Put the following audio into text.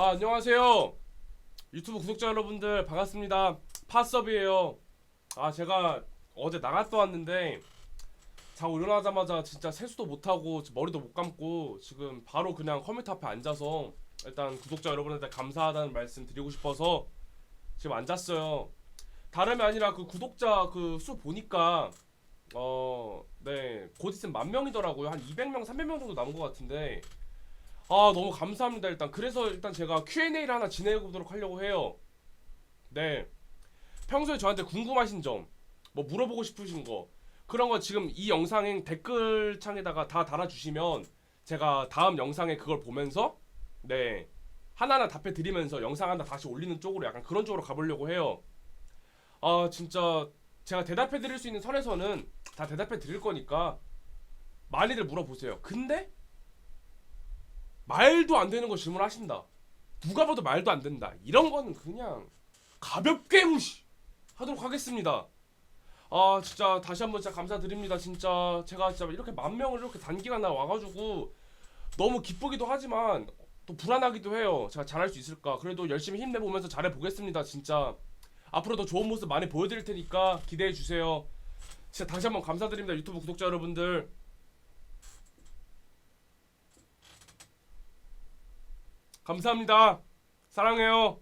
아, 안녕하세요. 유튜브 구독자 여러분들 반갑습니다. 파섭이에요. 아, 제가 어제 나갔다 왔는데 자고 일어나자마자 진짜 세수도 못 하고 머리도 못 감고 지금 바로 그냥 컴퓨터 앞에 앉아서 일단 구독자 여러분한테 감사하다는 말씀 드리고 싶어서 지금 앉았어요. 다름이 아니라 그 구독자 그 수 보니까 어, 네. 곧 있으면 만 명이더라고요. 한 200명, 300명 정도 남은 것 같은데 아 너무 감사합니다. 일단 그래서 일단 제가 Q&A를 하나 진행해 보도록 하려고 해요. 네. 평소에 저한테 궁금하신 점 뭐 물어보고 싶으신 거 그런 거 지금 이 영상에 댓글창에다가 다 달아주시면 제가 다음 영상에 그걸 보면서 네 하나하나 답해 드리면서 영상 하나 다시 올리는 쪽으로 약간 그런 쪽으로 가보려고 해요. 아 진짜 제가 대답해 드릴 수 있는 선에서는 다 대답해 드릴 거니까 많이들 물어보세요. 근데 말도 안 되는 거 질문하신다. 누가 봐도 말도 안 된다. 이런 거는 그냥 가볍게 무시 하도록 하겠습니다. 아 진짜 다시 한번 진짜 감사드립니다. 진짜 제가 진짜 이렇게 만 명을 이렇게 단기간에 와가지고 너무 기쁘기도 하지만 또 불안하기도 해요. 제가 잘할 수 있을까? 그래도 열심히 힘내 보면서 잘해 보겠습니다. 진짜 앞으로도 좋은 모습 많이 보여드릴 테니까 기대해 주세요. 진짜 다시 한번 감사드립니다. 유튜브 구독자 여러분들. 감사합니다. 사랑해요.